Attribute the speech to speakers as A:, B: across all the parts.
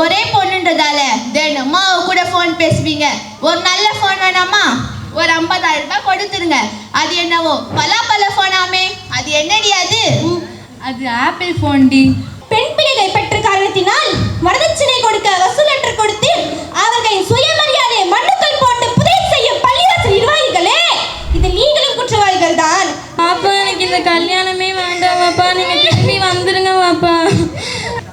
A: ஒரே பொண்ணுன்றதால தினமும் அவ கூட ஃபோன் பேசுவீங்க. ஒரு நல்ல ஃபோன் வேணாமா? ஒரு ஐம்பதாயிரம் ரூபாய் கொடுத்துருங்க. அது என்னவோ? பலாப்பழ ஃபோனாமே அது என்னடி அது?
B: அது ஆப்பிள் ஃபோன் டி.
C: பெண் பிள்ளைகள் பெற்ற காரணத்தினால் வரதட்சணை கொடுக்க வசூலற்ற கொடுத்து அவர்களின் சுயமரியாதையை மண்ணுக்குள் போட்டு புதை செய்யும் பள்ளிவாசல் நிர்வாகிகளே இது நீங்களும் குற்றவாளிகள் தான்.
B: பாப்பா எனக்கு இந்த கல்யாணமே வேண்டாம் பாப்பா. நீங்க திரும்பி வந்துருங்க பாப்பா.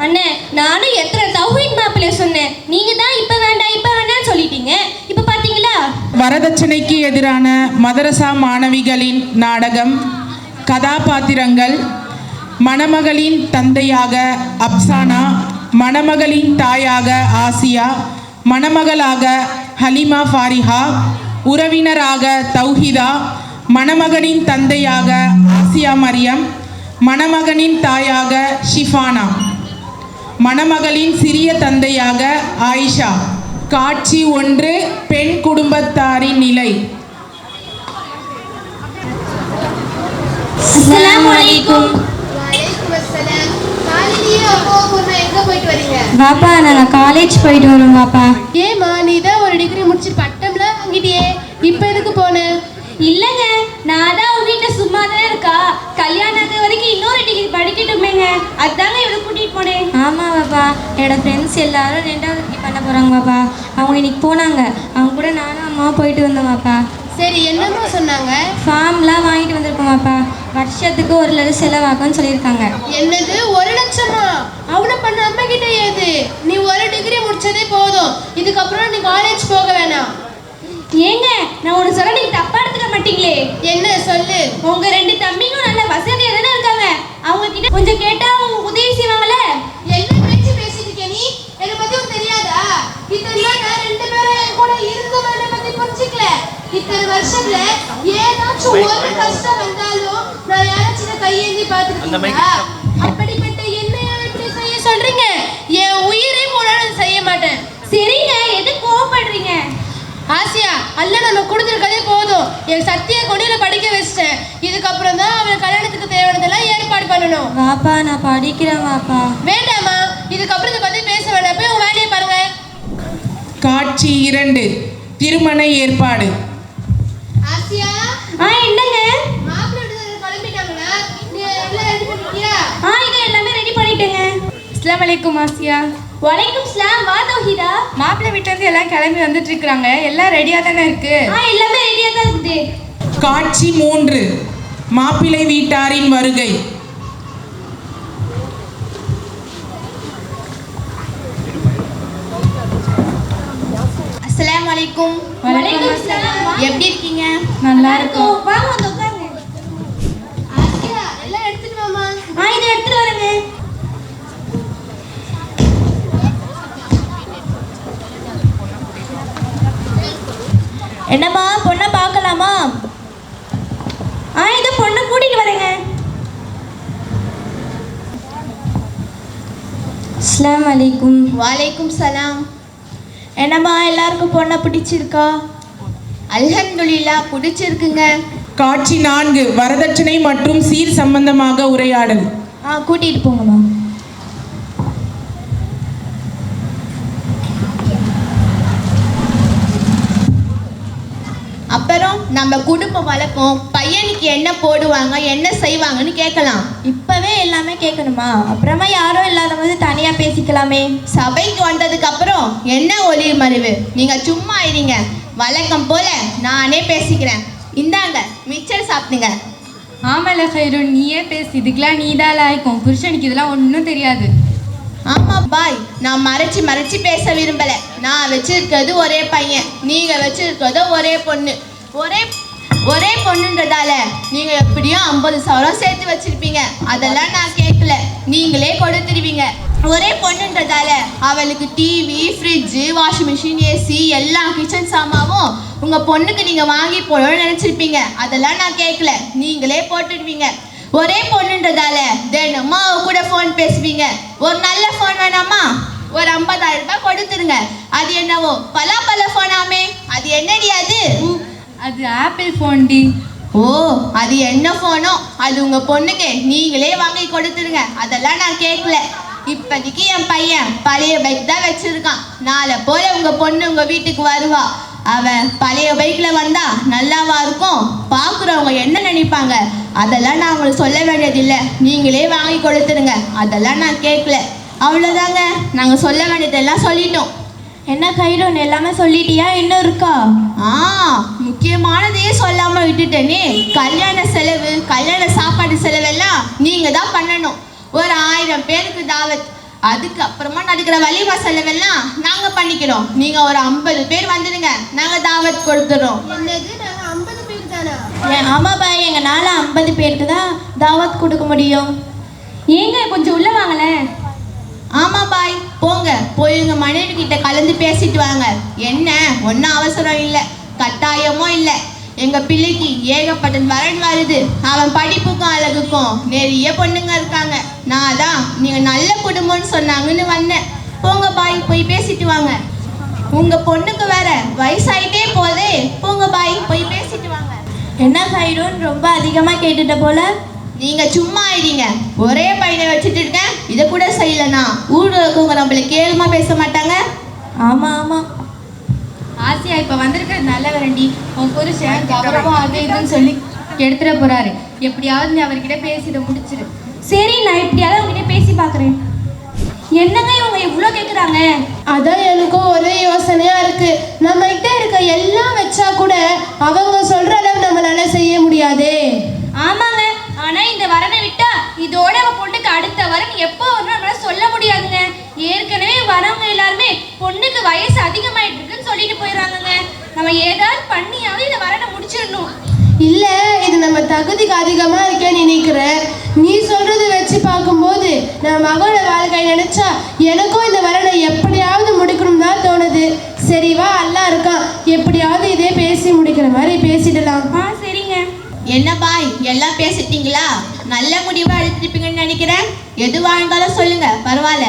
C: அண்ணே நானும் எத்தனை தௌஹீத் மாப்பிள்ளை சொன்னேன். நீங்க தான் இப்ப வேண்டாம் இப்ப வேண்டாம் சொல்லிட்டீங்க. இப்ப பாத்தீங்களா?
D: வரதட்சணைக்கு எதிரான மதரசா மாணவிகளின் நாடகம் கதாபாத்திரங்கள் மணமகளின் தந்தையாக அப்சானா மணமகளின் தாயாக ஆசியா மணமகளாக ஹலிமா ஃபாரிஹா உறவினராக தௌஹிதா மணமகனின் தந்தையாக ஆசியா மரியம் மணமகனின் தாயாக ஷிஃபானா. மணமகளின் சிறிய தந்தையாக ஆயிஷா. காட்சி ஒன்று பெண் குடும்பத்தாரின் நிலை.
C: அஸ்ஸலாமு அலைக்கும்
A: எங்க போயிட்டு வரீங்க
B: பாப்பா நாங்கள் காலேஜ் போயிட்டு வரோம் பாப்பா
E: ஏமா நீ தான் ஒரு டிகிரி முடிச்சு பட்டம்லாம் வாங்கிட்டியே. இப்போ எதுக்கு போன?
C: இல்லைங்க நான் தான் உங்க வீட்டை சும்மா தானே இருக்கா? கல்யாணம் வரைக்கும் இன்னொரு டிகிரி படிக்கட்டுமேங்க. அதுதாங்க இவளை கூட்டிட்டு போனேன்
B: ஆமாம் பாப்பா. என்னோட ஃப்ரெண்ட்ஸ் எல்லாரும் ரெண்டாவது டிகிரி பண்ண போகிறாங்க பாப்பா. அவங்க இன்னைக்கு போனாங்க. அவங்க கூட நானும் அம்மாவும் போயிட்டு வந்தோம் பாப்பா.
E: சரி என்னம்மா சொன்னாங்க?
B: ஃபார்ம்லாம் வாங்கிட்டு வந்திருக்கோம் பாப்பா. வருஷத்துக்கு ஒரு லட்சம் செலவாகும்னு சொல்லியிருக்காங்க.
E: என்னது? ஒரு லட்சமா? அவ்வளோ பண்ண அம்மா கிட்ட ஏது? நீ ஒரு டிகிரி முடிச்சதே போதும். இதுக்கப்புறம் நீ காலேஜ் போக வேணாம்.
C: ஏங்க நான் ஒன்று சொல்ல நீங்க தப்பா எடுத்துக்க மாட்டீங்களே.
E: என்ன சொல்லு.
C: உங்க ரெண்டு தம்பிங்களும் நல்ல இருக்காங்க அவங்க கிட்ட கொஞ்சம் கேட்டா அவங்க உதவி செய்வாங்கல்ல?
E: என்ன பேச்சு பேசிட்டு இருக்க நீ? என்னை பத்தி உனக்கு தெரியாதா? இத்தனை நான் ரெண்டு பேரும் என் கூட இருந்தும் என்னை பத்தி புரிஞ்சுக்கல. இத்தனை வருஷத்துல ஏதாச்சும் ஒரு கஷ்டம் வந்தாலும் நான் யாராச்சும் கையேந்தி பார்த்துருக்கீங்களா அப்படிப்பட்ட என்னையா இப்படி செய்ய சொல்றீங்க? என் உயிரே போனாலும் செய்ய மாட்டேன்.
C: சரிங்க எது கோவப்படுறீங்க?
E: ஆசியா அல்ல நம்ம கொடுத்துருக்கதே போதும். என் சத்திய கொடியில படிக்க வச்சிட்டேன். இதுக்கப்புறம் தான் அவன் கல்யாணத்துக்கு தேவையானதெல்லாம் பண்ணணும்.
B: பாப்பா நான் படிக்கிறேன் பாப்பா
E: வேண்டாமா இதுக்கப்புறம் இதை பத்தி பேச வேண்டாம் போய் உங்க வேலையை பாருங்க.
D: காட்சி இரண்டு. திருமண ஏற்பாடு.
E: ஆசியா
C: ஆ என்னங்க?
E: கிளம்பிட்டாங்களா நீ எல்லாம் ரெடி பண்ணிட்டியா?
C: ஆ இதை எல்லாமே ரெடி பண்ணிட்டேங்க.
B: அஸ்லாம் வலைக்கும் ஆசியா
C: வலைக்கும் ஸ்லாம் வா தௌஹிதா.
B: மாப்பிள்ளை வீட்டிலேருந்து எல்லாம் கிளம்பி வந்துட்டு இருக்காங்க. எல்லாம் ரெடியாக தானே இருக்கு?
C: ஆ எல்லாமே ரெடியா தான் இருக்குது.
D: காட்சி மூன்று. மாப்பிள்ளை வீட்டாரின் வருகை.
A: அலைக்கும் எப்படி இருக்கீங்க?
B: நல்லா இருக்கும்.
C: வாங்க வந்து உட்காருங்க
E: எல்லாம் எடுத்துட்டு வாமா
C: ஆ இதை எடுத்துட்டு வரேங்க. என்னம்மா பொண்ணை பார்க்கலாமா? ஆ இதை பொண்ணை கூட்டிட்டு வரேங்க.
B: அஸ்லாம் வலைக்கும்
A: வாலைக்கும் சலாம். என்னம்மா எல்லாருக்கும் பொண்ணை பிடிச்சிருக்கா? அல்ஹம்துலில்லா பிடிச்சிருக்குங்க.
D: காட்சி நான்கு வரதட்சணை மற்றும் சீர் சம்பந்தமாக உரையாடல்.
A: ஆ கூட்டிட்டு போங்கம்மா. நம்ம குடும்ப வழக்கம் பையனுக்கு என்ன போடுவாங்க என்ன செய்வாங்கன்னு கேட்கலாம்.
C: இப்பவே எல்லாமே கேட்கணுமா? அப்புறமா யாரும் இல்லாத போது தனியா பேசிக்கலாமே.
A: சபைக்கு வந்ததுக்கு அப்புறம் என்ன ஒளி மறைவு? நீங்க சும்மா இருங்க. வழக்கம் போல நானே பேசிக்கிறேன். இந்தாங்க மிச்சர் சாப்பிடுங்க.
B: ஆமால ஹைருன் நீயே பேசு. இதுக்கெல்லாம் நீ தான் லாய்க்கும் புருஷனுக்கு இதெல்லாம் ஒன்றும் தெரியாது.
A: ஆமா பாய். நான் மறைச்சு மறைச்சு பேச விரும்பல. நான் வச்சிருக்கிறது ஒரே பையன். நீங்க வச்சிருக்கிறது ஒரே பொண்ணு. ஒரே ஒரே பொண்ணுன்றதால நீங்க எப்படியும் ஐம்பது சவரம் சேர்த்து வச்சிருப்பீங்க. அதெல்லாம் நான் கேட்கல நீங்களே கொடுத்துருவீங்க. ஒரே பொண்ணுன்றதால அவளுக்கு TV fridge washing machine AC எல்லா கிச்சன் சாமாவும் உங்க பொண்ணுக்கு நீங்க வாங்கி போடணும்னு நினைச்சிருப்பீங்க. அதெல்லாம் நான் கேட்கல நீங்களே போட்டுடுவீங்க. ஒரே பொண்ணுன்றதால தினமும் அவ கூட ஃபோன் பேசுவீங்க. ஒரு நல்ல ஃபோன் வேணாமா? ஒரு ஐம்பதாயிரம் ரூபாய் கொடுத்துருங்க. அது என்னவோ பலாப்பழ ஃபோனாமே அது என்னடி அது?
B: அது ஆப்பிள் ஃபோன் டி.
A: ஓ அது என்ன ஃபோனோ அது உங்கள் பொண்ணுக்கு. நீங்களே வாங்கி கொடுத்துருங்க. அதெல்லாம் நான் கேட்கல. இப்போதைக்கு என் பையன் பழைய பைக் தான் வச்சுருக்கான். நாளை போல உங்கள் பொண்ணு உங்கள் வீட்டுக்கு வருவா. அவன் பழைய பைக்கில் வந்தால் நல்லாவா இருக்கும்? பார்க்குறவங்க என்ன நினைப்பாங்க? அதெல்லாம் நான் உங்களுக்கு சொல்ல வேண்டியதில்லை. நீங்களே வாங்கி கொடுத்துருங்க. அதெல்லாம் நான் கேட்கல. அவ்வளோதாங்க நாங்கள் சொல்ல வேண்டியதெல்லாம் சொல்லிட்டோம்.
F: என்ன கைரோன் எல்லாமே சொல்லிட்டியா? இன்னும் இருக்கா?
A: ஆ முக்கியமானதையே சொல்லாம விட்டுட்டேனே. கல்யாண செலவு கல்யாண சாப்பாடு செலவெல்லாம் நீங்க தான் பண்ணணும். ஒரு ஆயிரம் பேருக்கு தாவத் அதுக்கு அப்புறமா நடக்கிற வலிமா செலவெல்லாம் நாங்க பண்ணிக்கிறோம். நீங்க ஒரு ஐம்பது பேர் வந்துடுங்க நாங்க தாவத் கொடுத்துறோம்.
E: என்னது? நாங்க ஐம்பது பேர் தானா?
F: ஆமாப்பா எங்களால ஐம்பது பேருக்கு தான் தாவத் கொடுக்க முடியும்.
C: ஏங்க கொஞ்சம் உள்ள வாங்களேன்.
A: ஆமா பாய். போங்க போய் உங்க மனைவி கிட்ட கலந்து பேசிட்டு வாங்க. என்ன? ஒன்றும் அவசரம் இல்லை. கட்டாயமும் இல்லை. எங்க பிள்ளைக்கு ஏகப்பட்ட வரன் வருது அவன் படிப்புக்கும் அழகுக்கும் நிறைய பொண்ணுங்க இருக்காங்க. நான் தான் நீங்க நல்ல குடும்பம்னு சொன்னாங்கன்னு வந்தேன். போங்க பாய் போய் பேசிட்டு வாங்க. உங்க பொண்ணுக்கு வேற வயசாயிட்டே போதே. போங்க பாய் போய் பேசிட்டு வாங்க.
F: என்ன சைடுன்னு ரொம்ப அதிகமா கேட்டுட்ட போல.
A: நீங்க சும்மா ஆயிடுங்க ஒரே பையனை வச்சுட்டு இருக்கேன் இதை கூட செய்யலனா ஊர்ல இருக்கவங்க நம்மள கேளுமா பேச மாட்டாங்க.
F: ஆமா ஆமா.
C: ஆசியா இப்போ வந்திருக்கிறது நல்ல வரண்டி உன் புருஷன் கௌரவம் அது இதுன்னு சொல்லி எடுத்துட போறாரு. எப்படியாவது நீ அவர்கிட்ட பேசிட முடிச்சிரு.
F: சரி நான் இப்படியாவது உங்ககிட்ட பேசி பார்க்குறேன். என்னங்க இவங்க இவ்வளோ கேட்குறாங்க
E: அதான் எனக்கும் ஒரே யோசனையா இருக்கு. நம்ம கிட்ட இருக்க எல்லாம் வச்சா கூட அவங்க சொல்ற அளவு நம்மளால செய்ய முடியாதே.
C: ஆமாங்க ஆனா இந்த வரனை விட்டா இதோட அவ பொண்ணுக்கு அடுத்த வரன் எப்போ வரும் நம்மளால சொல்ல முடியாதுங்க. ஏற்கனவே வரவங்க எல்லாருமே பொண்ணுக்கு வயசு அதிகமாயிட்டு இருக்குன்னு சொல்லிட்டு போயிடுறாங்கங்க. நம்ம ஏதாவது பண்ணியாவது இந்த வரனை முடிச்சிடணும்.
E: இல்ல இது நம்ம தகுதிக்கு அதிகமா இருக்கேன்னு நினைக்கிறேன் நீ சொல்றது வச்சு பார்க்கும்போது நான் மகளோட வாழ்க்கை நினைச்சா எனக்கும் இந்த வரனை எப்படியாவது முடிக்கணும் தான் தோணுது. சரி வா அல்லா இருக்கான். எப்படியாவது இதே பேசி முடிக்கிற மாதிரி பேசிடலாம்.
A: என்ன பாய் எல்லாம் பேசிட்டீங்களா? நல்ல முடிவா எடுத்துருப்பீங்கன்னு நினைக்கிறேன். எதுவா இருந்தாலும் சொல்லுங்க பரவாயில்ல.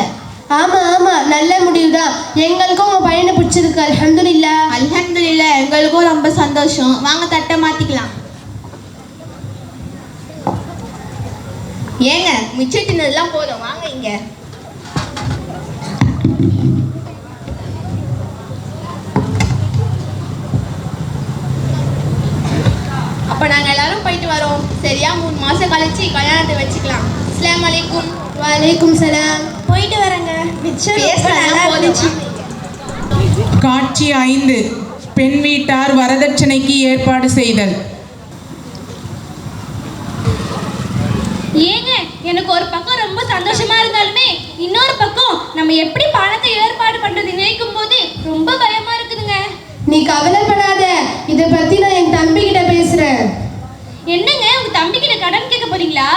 E: ஆமா ஆமா நல்ல முடிவு தான் எங்களுக்கும் உங்க பையனை பிடிச்சிருக்கு அல்ஹம்துலில்லா.
A: அல்ஹம்துலில்லாஹ் எங்களுக்கும் ரொம்ப சந்தோஷம். வாங்க தட்டை மாத்திக்கலாம். ஏங்க மிச்சம் தின்னதெல்லாம் போதும். வாங்க இங்க. அப்ப நாங்க எல்லாரும் போயிட்டு வரோம். சரியா? மூணு மாசம் கழிச்சு கல்யாணத்தை வச்சுக்கலாம். அஸ்ஸலாமு அலைக்கும்.
E: வலைக்கும் சலாம்.
F: போயிட்டு வரேங்க.
D: காட்சி ஐந்து. பெண் வீட்டார் வரதட்சணைக்கு ஏற்பாடு செய்தல்.
C: ஏங்க எனக்கு ஒரு பக்கம் ரொம்ப சந்தோஷமா இருந்தாலுமே இன்னொரு பக்கம் நம்ம எப்படி பணத்தை ஏற்பாடு பண்றது நினைக்கும் போது ரொம்ப பயமா இருக்குதுங்க.
E: நீ கவலைப்படாத இதை பத்தி நான் என் தம்பி கிட்ட பேசுறேன்.
C: என்னங்க உங்க தம்பி கிட்ட கடன் கேட்க போறீங்களா?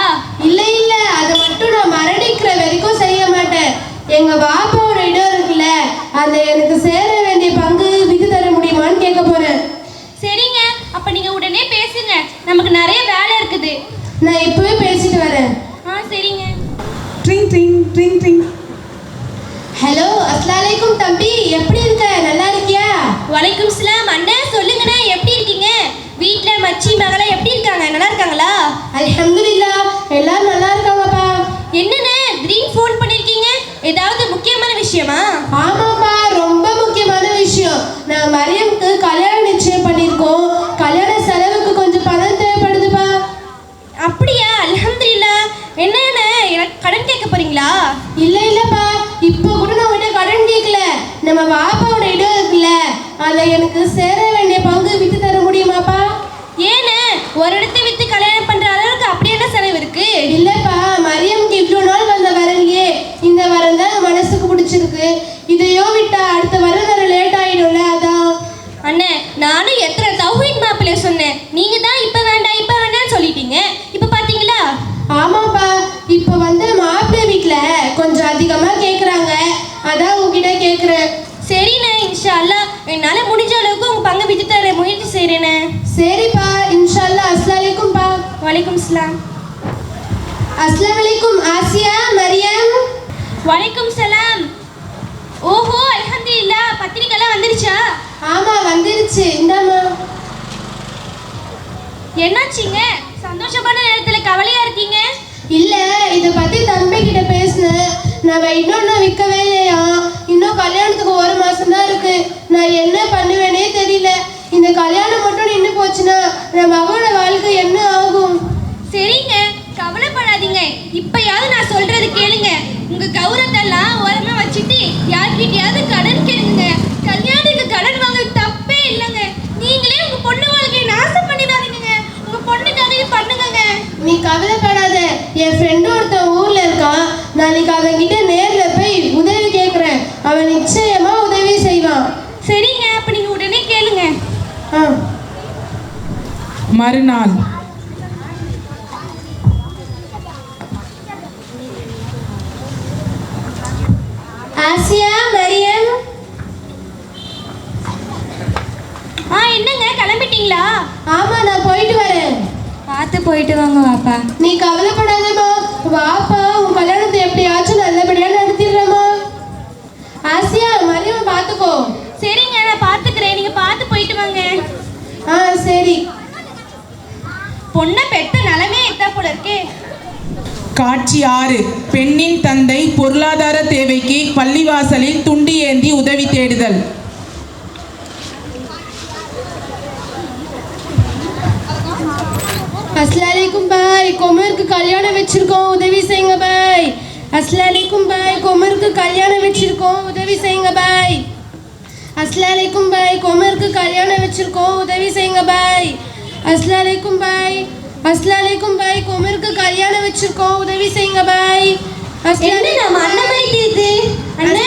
E: இல்ல இல்ல அதை மட்டும் நான் மரணிக்கிற வரைக்கும் செய்ய மாட்டேன். எங்க பாப்பாவோட இடம் இருக்குல்ல அந்த எனக்கு சேர வேண்டிய பங்கு வித்து தர முடியுமான்னு கேட்க போறேன்.
C: சரிங்க அப்ப நீங்க உடனே பேசுங்க. நமக்கு நிறைய வேலை இருக்குது.
E: நான் இப்பவே பேசிட்டு வரேன்.
C: ஆ சரிங்க.
D: ட்ரிங் ட்ரிங் ட்ரிங் ட்ரிங்.
E: ஹலோ அஸ்லாலைக்கும் தம்பி எப்படி இருக்க? நல்லா இருக்கியா
C: வலைக்கும் சலாம். அண்ணன் சொல்லுங்கண்ணே எப்படி இருக்கீங்க? வீட்ல மச்சி மகளே எப்படி இருக்காங்க? நல்லா இருக்காங்களா?
E: அல்ஹம்துலில்லா எல்லாரும் நல்லா இருக்காங்கப்பா.
C: என்னண்ணே திடீர்னு ஃபோன் பண்ணிருக்கீங்க? ஏதாவது முக்கியமான விஷயமா?
E: ஆமாப்பா ரொம்ப முக்கியமான விஷயம். நான் மரியம்க்கு கல்யாணம் நிச்சயம் பண்ணியிருக்கோம் கல்யாண செலவுக்கு கொஞ்சம் பணம் தேவைப்படுதுப்பா.
C: அப்படியா? அல்ஹம்துலில்லா. என்னண்ணே எனக்கு கடன் கேட்க போறீங்களா?
E: இல்ல இல்லப்பா. இப்போ கூட நான் உன்கிட்ட கடன் கேட்கல. நம்ம பாப்பாவோட இடம் இருக்குல்ல அதை எனக்கு சேர வேண்டிய பங்கு வித்து தர முடியுமாப்பா?
C: ஏண்ணே ஒரு இடத்தை வித்து கல்யாணம் பண்ற அளவுக்கு அப்படி என்ன செலவு இருக்கு?
E: இல்லப்பா மரியம்க்கு இவ்வளோ நாள் வந்த வரலையே. இந்த வரம் தான் மனசுக்கு பிடிச்சிருக்கு. இதையோ விட்டா அடுத்த வரம் வர லேட் ஆயிடும்ல அதான்.
C: அண்ணே நானும் எத்தனை தௌஹீத் மாப்பிள்ளை சொன்னேன். நீங்க தான் இப்ப வேண்டாம் இப்ப வேண்டாம்னு சொல்லிட்டீங்க. இப்ப பாத்தீங்களா?
E: ஆமாப்பா இப்போ வந்து மாப்பிள்ளை வீட்டில் கொஞ்சம் அதிகமாக கேட்குறாங்க அதான் உங்ககிட்ட கேட்குறேன்
C: சரிண்ணே இன்ஷா அல்லாஹ் என்னால முடிஞ்ச அளவுக்கு உங்க பங்கு வித்து தர முயற்சி செய்றேனே.
E: சரிப்பா இன்ஷால்லா. அஸ்லாலைக்கும்பா
C: வலைக்கும் சலாம்.
E: அஸ்லாம் வலைக்கும் ஆசியா மரியம்.
C: வலைக்கும் சலாம். ஓஹோ அல்ஹம்துலில்லாஹ் பத்திரிக்கைலாம் வந்துருச்சா?
E: ஆமாம் வந்துருச்சு. இந்தாம்மா.
C: என்னாச்சுங்க? சந்தோஷமான நேரத்துல கவலையா இருக்கீங்க?
E: இல்லை இதை பற்றி தம்பி கிட்ட பேசினேன். நம்ம இன்னொன்று விற்கவே இல்லையா? இன்னும் கல்யாணம் இந்த கல்யாணம் மட்டும் நின்று போச்சுன்னா நம்ம மகளோட வாழ்க்கை என்ன ஆகும்?
B: சரிங்க. கவலைப்படாதீங்க. இப்பயாவது நான் சொல்றது கேளுங்க. உங்க கௌரவத்தெல்லாம் ஓரமா வச்சுட்டு யார்கிட்டயாவது கடன் கேளுங்க. கல்யாணத்துக்கு கடன் வாங்க தப்பே இல்லைங்க. நீங்களே உங்க பொண்ணு வாழ்க்கையை நாசம் பண்ணிடாதீங்க உங்க பொண்ணுக்காக இது பண்ணுங்கங்க.
E: நீ கவலைப்படாத
D: மறுநாள்.
E: ஆசியா மரியம்
B: ஆ என்னங்க? கிளம்பிட்டீங்களா?
E: ஆமா நான் போயிட்டு வரேன்.
B: பார்த்து போயிட்டு வாங்க வாப்பா.
E: நீ கவலைப்படாதம்மா. வாப்பா உன் கல்யாணத்தை எப்படியாச்சும் நல்லபடியா நடத்திடுறேம்மா. ஆசியா மரியம் பார்த்துக்கோ.
B: சரிங்க நான் பார்த்துக்கிறேன். நீங்க பார்த்து போயிட்டு வாங்க.
E: ஆ சரி.
B: போல இருக்கே
D: காட்சி ஆறு. பெண்ணின் தந்தை பொருளாதார தேவைக்கு பள்ளிவாசலில் துண்டி ஏந்தி உதவி தேடுதல்.
E: அஸ்லாலைக்கும் பாய். கொமருக்கு கல்யாணம் வச்சிருக்கோம். உதவி செய்யுங்க பாய். அஸ்லாலைக்கும் பாய். கொமருக்கு கல்யாணம் வச்சிருக்கோம். உதவி செய்யுங்க பாய். அஸ்லாலைக்கும் பாய். கொமருக்கு கல்யாணம் வச்சிருக்கோம். உதவி செய்யுங்க பாய். அஸ்லாலைக்கும் பாய். அஸ்லாலைக்கும் பாய் கொமருக்கு கல்யாணம் வச்சிருக்கோம். உதவி செய்யுங்க பாய்.
C: என்ன நம்ம அண்ணன் மாதிரி தெரியுது அண்ணே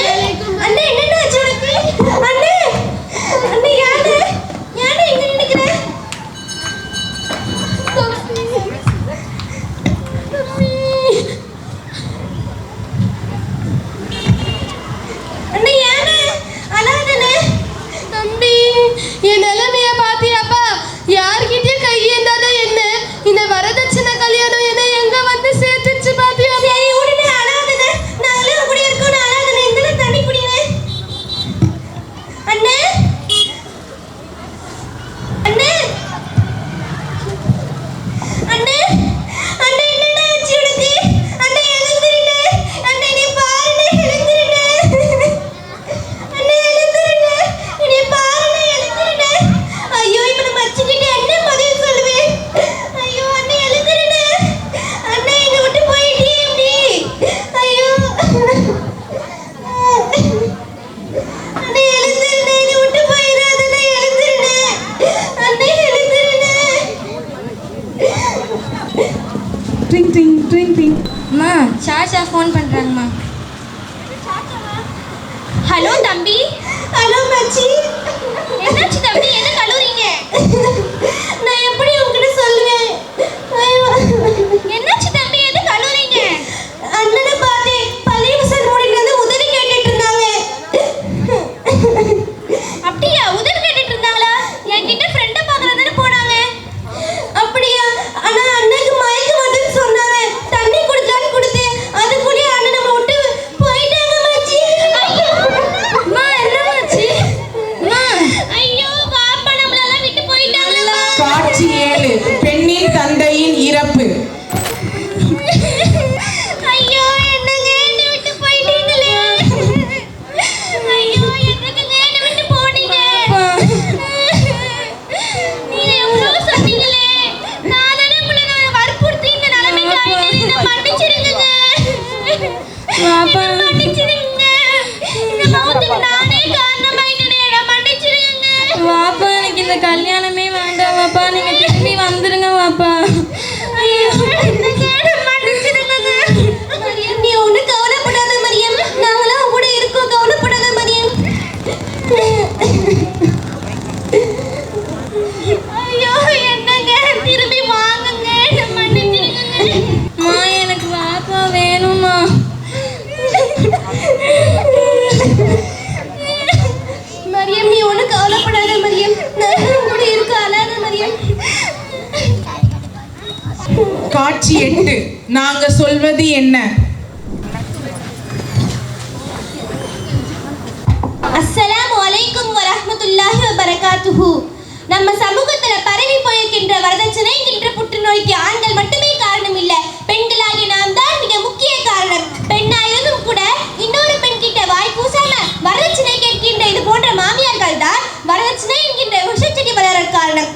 B: ட்ரிங் ட்ரிங் ட்ரிங் ட்ரிங் அம்மா சாச்சா ஃபோன் பண்ணுறாங்கம்மா ஹலோ தம்பி.
C: ஹலோ மச்சி.
B: என்னாச்சு தம்பி? என்ன கல்லூரிங்க
C: மரியம் கூட இருக்க அழாத மரியம்
D: காட்சி எட்டு. நாங்க சொல்வது என்ன?
C: அஸ்ஸலாமு அலைக்கும் வரஹ்மத்துல்லாஹி வபரகாத்துஹு. நம்ம சமூகத்துல பரவி போயிருக்கின்ற வரதட்சணை என்கின்ற புற்றுநோய்க்கு ஆண்கள் மட்டுமே காரணம் இல்ல பெண்களாகிய நாம் தான் மிக முக்கிய காரணம். பெண்ணாயிருந்தும் கூட இன்னொரு பெண் கிட்ட வாய் பூசாம வரதட்சணை கேட்கின்ற இது போன்ற மாமியார்கள் தான் வரதட்சணை என்கின்ற விஷச்செடி வளர காரணம்.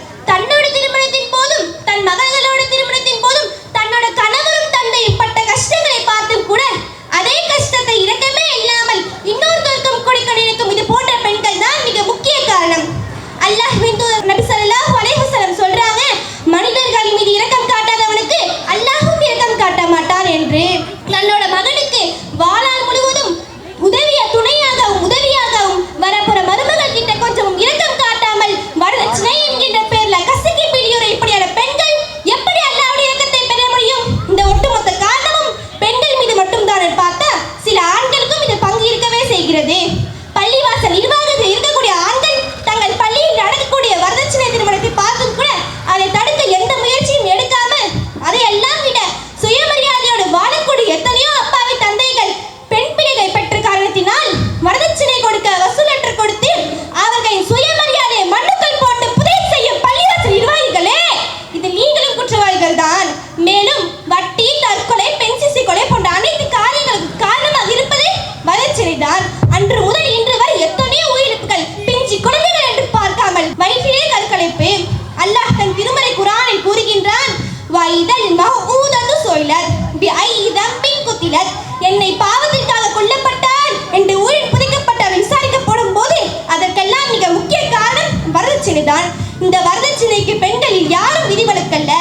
C: இன்றைக்கு பெண்களில் யாரும் விதிவிலக்கல்ல.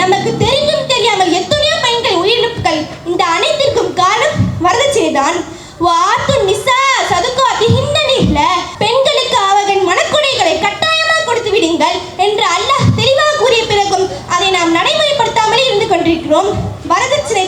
C: நமக்கு தெரியும் தெரியாமல் எத்தனையோ பெண்கள் உயிரிழப்புகள் இந்த அனைத்திற்கும் காரணம் வரதட்சணை தான் வாத்து நிசா சதுக்காத்தி ஹிந்தனில பெண்களுக்கு அவர்கள் மனக்குடைகளை கட்டாயமாக கொடுத்து விடுங்கள் என்று அல்லாஹ் தெளிவாக கூறிய பிறகும் அதை நாம் நடைமுறைப்படுத்தாமலே இருந்து கொண்டிருக்கிறோம். வரதட்சணை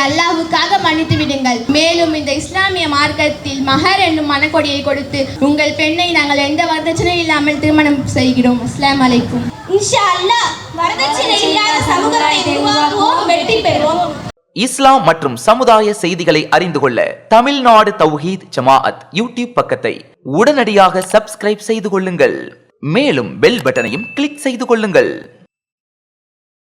A: எங்களை அல்லாஹ்வுக்காக மன்னித்து விடுங்கள். மேலும் இந்த இஸ்லாமிய மார்க்கத்தில் மஹர் என்னும் மனக்கொடியை கொடுத்து உங்கள் பெண்ணை நாங்கள் எந்த வரதட்சணையும் இல்லாமல் திருமணம் செய்கிறோம். அஸ்ஸலாமு அலைக்கும்.
C: இன்ஷா அல்லாஹ் வரதட்சணை இல்லாத சமூகத்தை உருவாக்குவோம் வெற்றி பெறுவோம்.
G: இஸ்லாம் மற்றும் சமுதாய செய்திகளை அறிந்து கொள்ள தமிழ்நாடு தௌஹீத் ஜமாஅத் யூடியூப் பக்கத்தை உடனடியாக சப்ஸ்கிரைப் செய்து கொள்ளுங்கள். மேலும் பெல் பட்டனையும் கிளிக் செய்து கொள்ளுங்கள்.